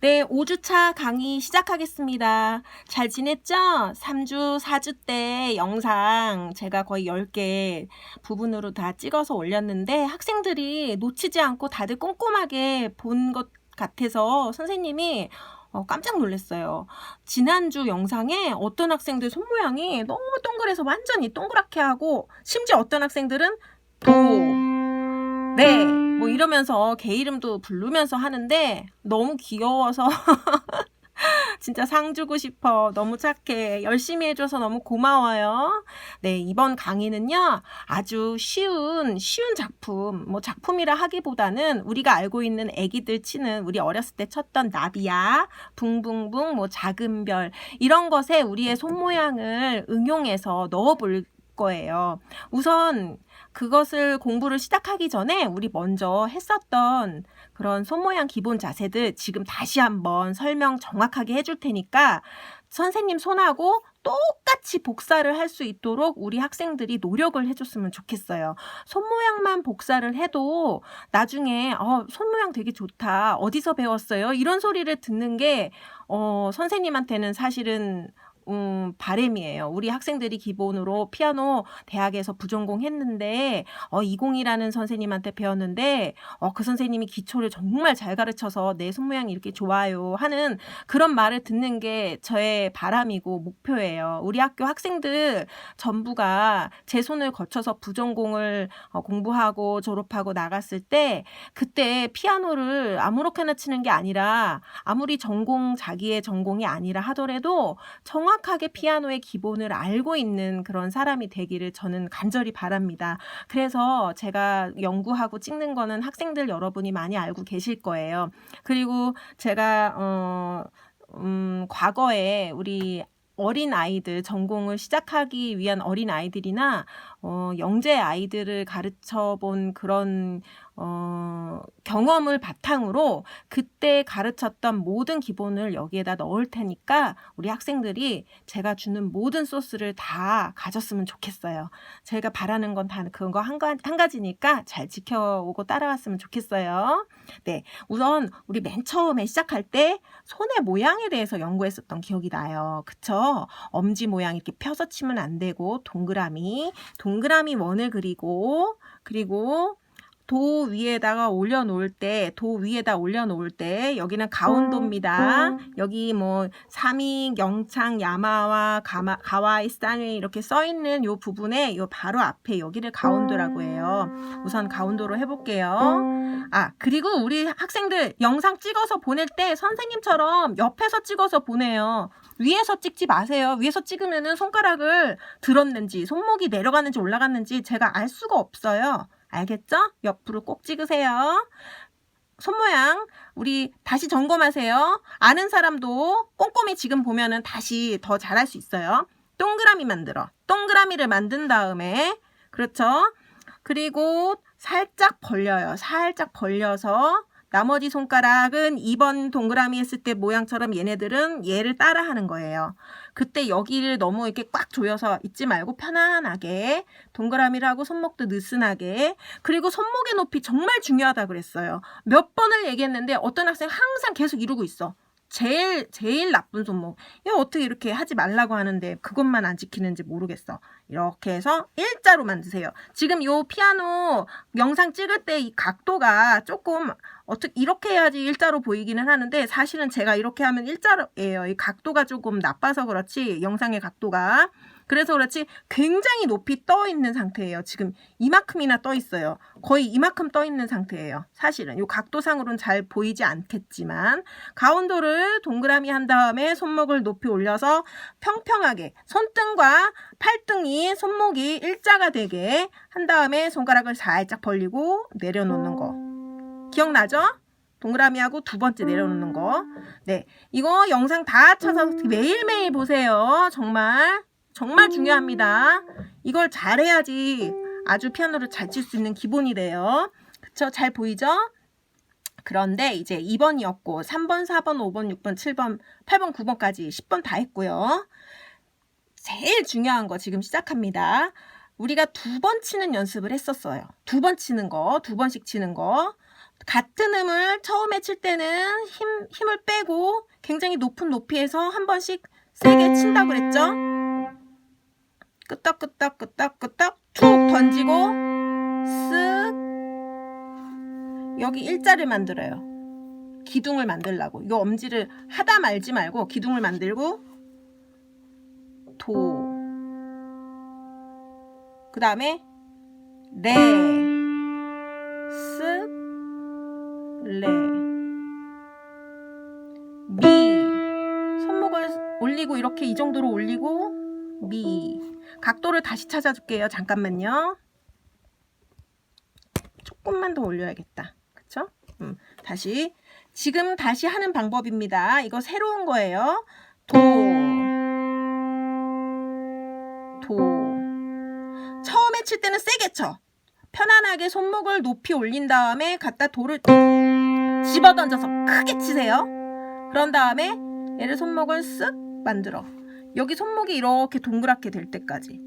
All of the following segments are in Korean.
네, 5주차 강의 시작하겠습니다. 잘 지냈죠? 3주, 4주 때 영상 제가 거의 10개 부분으로 다 찍어서 올렸는데 학생들이 놓치지 않고 다들 꼼꼼하게 본 것 같아서 선생님이 어, 깜짝 놀랐어요. 지난주 영상에 어떤 학생들 손모양이 너무 동그래서 완전히 동그랗게 하고 심지어 어떤 학생들은 도, 네, 뭐 이러면서 개 이름도 부르면서 하는데 너무 귀여워서 진짜 상 주고 싶어. 너무 착해. 열심히 해줘서 너무 고마워요. 네, 이번 강의는요, 아주 쉬운, 쉬운 작품, 뭐 작품이라 하기보다는 우리가 알고 있는 애기들 치는, 우리 어렸을 때 쳤던 나비야, 붕붕붕, 뭐 작은 별, 이런 것에 우리의 손모양을 응용해서 넣어볼 거예요. 우선 그것을 공부를 시작하기 전에 우리 먼저 했었던 그런 손모양 기본 자세들 지금 다시 한번 설명 정확하게 해줄 테니까 선생님 손하고 똑같이 복사를 할 수 있도록 우리 학생들이 노력을 해줬으면 좋겠어요. 손 모양만 복사를 해도 나중에 어, 손 모양 되게 좋다. 어디서 배웠어요? 이런 소리를 듣는 게 어, 선생님한테는 사실은 음, 바램이에요. 우리 학생들이 기본으로 피아노 대학에서 부전공 했는데, 어, 20이라는 선생님한테 배웠는데, 어, 그 선생님이 기초를 정말 잘 가르쳐서 내 손모양이 이렇게 좋아요 하는 그런 말을 듣는 게 저의 바람이고 목표예요. 우리 학교 학생들 전부가 제 손을 거쳐서 부전공을 어, 공부하고 졸업하고 나갔을 때, 그때 피아노를 아무렇게나 치는 게 아니라, 아무리 전공, 자기의 전공이 아니라 하더라도 정확 하게 피아노의 기본을 알고 있는 그런 사람이 되기를 저는 간절히 바랍니다. 그래서 제가 연구하고 찍는 거는 학생들 여러분이 많이 알고 계실 거예요. 그리고 제가 어, 음, 과거에 우리 어린 아이들 전공을 시작하기 위한 어린 아이들이나 어, 영재 아이들을 가르쳐 본 그런 어, 경험을 바탕으로 그때 가르쳤던 모든 기본을 여기에다 넣을 테니까 우리 학생들이 제가 주는 모든 소스를 다 가졌으면 좋겠어요. 제가 바라는 건 다 그런 거한한 가지니까 잘 지켜오고 따라왔으면 좋겠어요. 네. 우선 우리 맨 처음에 시작할 때 손의 모양에 대해서 연구했었던 기억이 나요. 그쵸? 엄지 모양 이렇게 펴서 치면 안 되고 동그라미, 동그라미 원을 그리고 그리고 도 위에다가 올려놓을 때, 도 위에다 올려놓을 때, 여기는 가운도입니다. 여기 뭐, 삼익, 영창, 야마와, 가마, 가와이, 스탄웨이 이렇게 써있는 요 부분에 요 바로 앞에 여기를 가운도라고 해요. 우선 가운도로 해볼게요. 아, 그리고 우리 학생들 영상 찍어서 보낼 때 선생님처럼 옆에서 찍어서 보내요. 위에서 찍지 마세요. 위에서 찍으면은 손가락을 들었는지, 손목이 내려갔는지 올라갔는지 제가 알 수가 없어요. 알겠죠? 옆으로 꼭 찍으세요. 손 모양 우리 다시 점검하세요. 아는 사람도 꼼꼼히 지금 보면은 다시 더 잘할 수 있어요. 동그라미 만들어. 동그라미를 만든 다음에 그렇죠? 그리고 살짝 벌려요. 살짝 벌려서 나머지 손가락은 2번 동그라미 했을 때 모양처럼 얘네들은 얘를 따라 하는 거예요. 그때 여기를 너무 이렇게 꽉 조여서 있지 말고 편안하게 동그라미를 하고 손목도 느슨하게 그리고 손목의 높이 정말 중요하다 그랬어요. 몇 번을 얘기했는데 어떤 학생 항상 계속 이루고 있어. 제일 제일 나쁜 손목. 이거 어떻게 이렇게 하지 말라고 하는데 그것만 안 지키는지 모르겠어. 이렇게 해서 일자로 만드세요. 지금 요 피아노 영상 찍을 때 이 각도가 조금 어떻게 이렇게 해야지 일자로 보이기는 하는데 사실은 제가 이렇게 하면 일자로예요. 이 각도가 조금 나빠서 그렇지 영상의 각도가 그래서 그렇지 굉장히 높이 떠 있는 상태예요. 지금 이만큼이나 떠 있어요. 거의 이만큼 떠 있는 상태예요. 사실은 이 각도상으로는 잘 보이지 않겠지만 가운도를 동그라미 한 다음에 손목을 높이 올려서 평평하게 손등과 팔등이 손목이 일자가 되게 한 다음에 손가락을 살짝 벌리고 내려놓는 거. 기억나죠? 동그라미하고 두 번째 내려놓는 거. 네. 이거 영상 다 쳐서 매일매일 보세요. 정말. 정말 중요합니다. 이걸 잘해야지 아주 피아노를 잘 칠 수 있는 기본이래요. 그쵸? 잘 보이죠? 그런데 이제 2번이었고 3번, 4번, 5번, 6번, 7번, 8번, 9번까지 10번 다 했고요. 제일 중요한 거 지금 시작합니다. 우리가 두 번 치는 연습을 했었어요. 두 번 치는 거, 두 번씩 치는 거. 같은 음을 처음에 칠 때는 힘, 힘을 빼고 굉장히 높은 높이에서 한 번씩 세게 친다고 그랬죠? 끄떡끄떡 끄떡끄떡 툭 던지고 쓱 여기 일자를 만들어요. 기둥을 만들라고. 이거 엄지를 하다 말지 말고 기둥을 만들고 도. 그 다음에 레. 레. 미. 손목을 올리고 이렇게 이 정도로 올리고 미. 각도를 다시 찾아줄게요. 잠깐만요. 조금만 더 올려야겠다. 그쵸? 음, 다시. 지금 다시 하는 방법입니다. 이거 새로운 거예요. 도. 도. 처음에 칠 때는 세게 쳐. 편안하게 손목을 높이 올린 다음에 갖다 돌을 집어 던져서 크게 치세요. 그런 다음에 얘를 손목을 쓱 만들어. 여기 손목이 이렇게 동그랗게 될 때까지.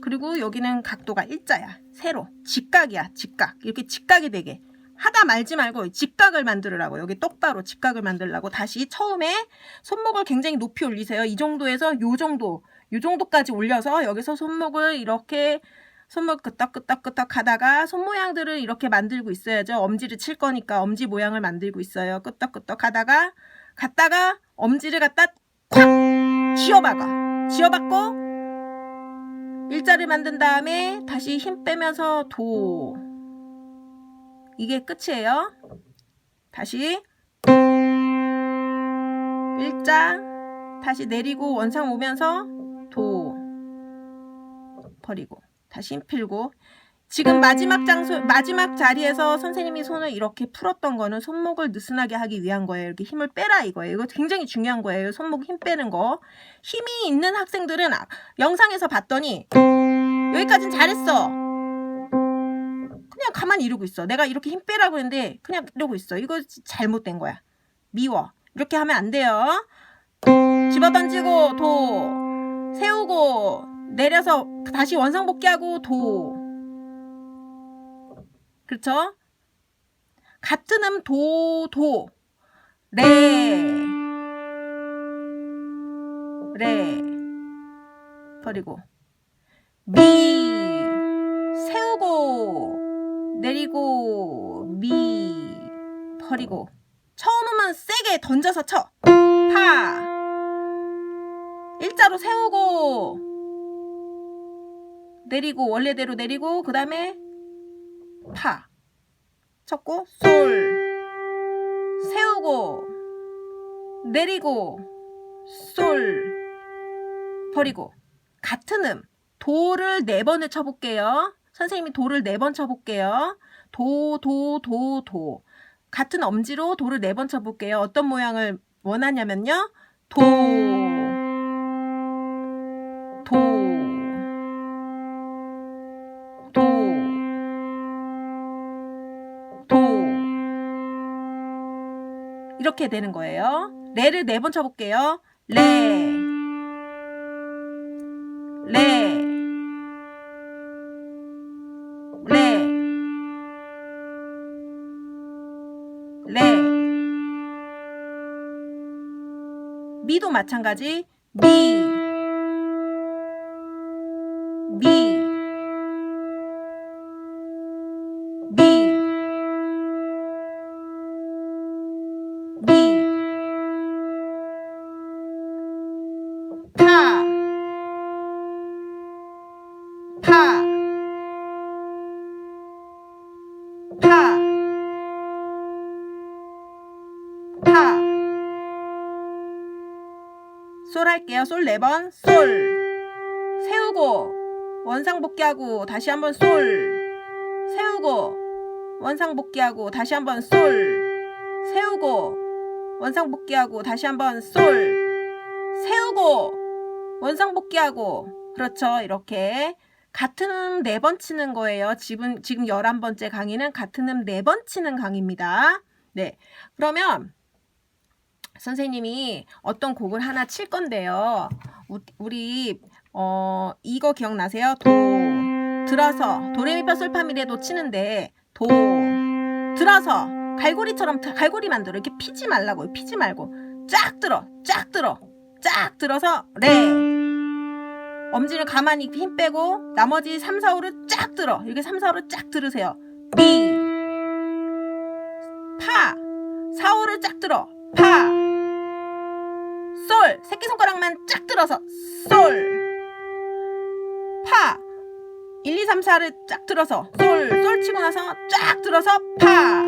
그리고 여기는 각도가 일자야. 세로. 직각이야. 직각. 이렇게 직각이 되게. 하다 말지 말고 직각을 만들으라고. 여기 똑바로 직각을 만들라고. 다시 처음에 손목을 굉장히 높이 올리세요. 이 정도에서 요 정도. 요 정도까지 올려서 여기서 손목을 이렇게 손목 끄떡끄떡끄떡 하다가 손 모양들을 이렇게 만들고 있어야죠. 엄지를 칠 거니까 엄지 모양을 만들고 있어요. 끄떡끄떡 하다가 갔다가 엄지를 갖다 콱 쥐어박아. 쥐어박고 일자를 만든 다음에 다시 힘 빼면서 도. 이게 끝이에요. 다시 일자 다시 내리고 원상 오면서 도 버리고 다시 힘 풀고 지금 마지막 장소 마지막 자리에서 선생님이 손을 이렇게 풀었던 거는 손목을 느슨하게 하기 위한 거예요. 이렇게 힘을 빼라 이거예요. 이거 굉장히 중요한 거예요. 손목 힘 빼는 거. 힘이 있는 학생들은 아- 영상에서 봤더니 여기까진 잘했어. 그냥 가만히 이러고 있어. 내가 이렇게 힘 빼라고 했는데 그냥 이러고 있어. 이거 잘못된 거야. 미워. 이렇게 하면 안 돼요. 집어 던지고 도 세우고 내려서 다시 원상 복귀하고 도. 그렇죠? 같은 음 도, 도, 레, 레, 버리고, 미, 세우고, 내리고, 미, 버리고, 처음은 세게 던져서 쳐, 파, 일자로 세우고, 내리고, 원래대로 내리고, 그 다음에 파 쳤고 솔 세우고 내리고 솔 버리고 같은 음 도를 네 번을 쳐볼게요. 선생님이 도를 네 번 쳐볼게요. 도, 도, 도, 도. 같은 엄지로 도를 네 번 쳐볼게요. 어떤 모양을 원하냐면요. 도, 도, 도, 이렇게 되는 거예요. 레를 네 번 쳐볼게요. 레, 레, 레, 레. 미도 마찬가지. 미, 미, 파, 파, 파, 파. 솔 할게요. 솔네 번. 솔. 세우고 원상 복귀하고 다시 한번 솔. 세우고 원상 복귀하고 다시 한번 솔. 세우고 원상 복귀하고 다시 한번 솔. 세우고 원상 복귀하고 그렇죠. 이렇게 같은 음 네 번 치는 거예요. 지금 지금 11번째 강의는 같은 음 네 번 치는 강의입니다. 네. 그러면 선생님이 어떤 곡을 하나 칠 건데요. 우- 우리 어 이거 기억나세요? 도 들어서 도레미파 솔파미레도 치는데 도 들어서 갈고리처럼 다- 갈고리 만들어. 이렇게 피지 말라고 피지 말고. 쫙 들어 쫙 들어. 쫙 들어서 레. 엄지를 가만히 힘 빼고 나머지 3, 4, 5를 쫙 들어. 이렇게 3, 4, 5를 쫙 들으세요. 미 파, 4, 5를 쫙 들어. 파, 솔. 새끼손가락만 쫙 들어서 솔. 파, 1, 2, 3, 4를 쫙 들어서 솔, 솔 치고 나서 쫙 들어서 파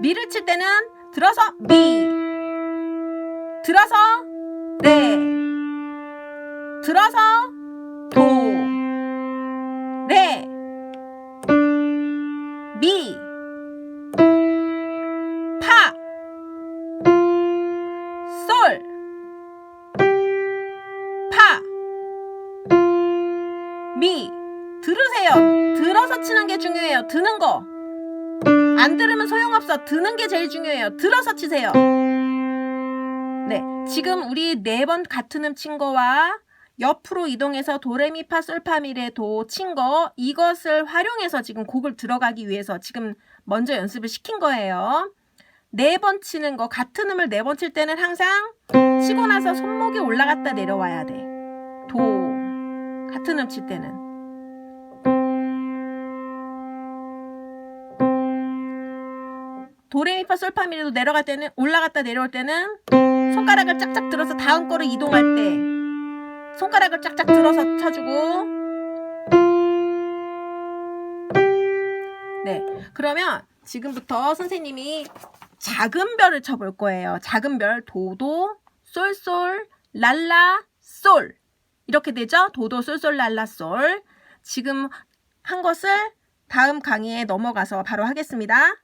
미를 칠 때는 들어서 미 들어서 레 들어서 도레미파 솔 파 미. 들으세요. 들어서 치는 게 중요해요. 드는 거 안 들으면 소용없어. 드는 게 제일 중요해요. 들어서 치세요. 네. 지금 우리 네 번 같은 음 친 거와 옆으로 이동해서 도레미파 솔파미레 도친 거 이것을 활용해서 지금 곡을 들어가기 위해서 지금 먼저 연습을 시킨 거예요. 네 번 치는 거 같은 음을 네 번 칠 때는 항상 치고 나서 손목이 올라갔다 내려와야 돼. 도 같은 음칠 때는 도레미파 솔파미레도 내려갈 때는 올라갔다 내려올 때는 손가락을 짝짝 들어서 다음 거로 이동할 때 손가락을 짝짝 들어서 쳐주고. 네. 그러면 지금부터 선생님이 작은 별을 쳐볼 거예요. 작은 별 도도 솔솔 랄라 솔. 이렇게 되죠? 도도 솔솔 랄라 솔. 지금 한 것을 다음 강의에 넘어가서 바로 하겠습니다.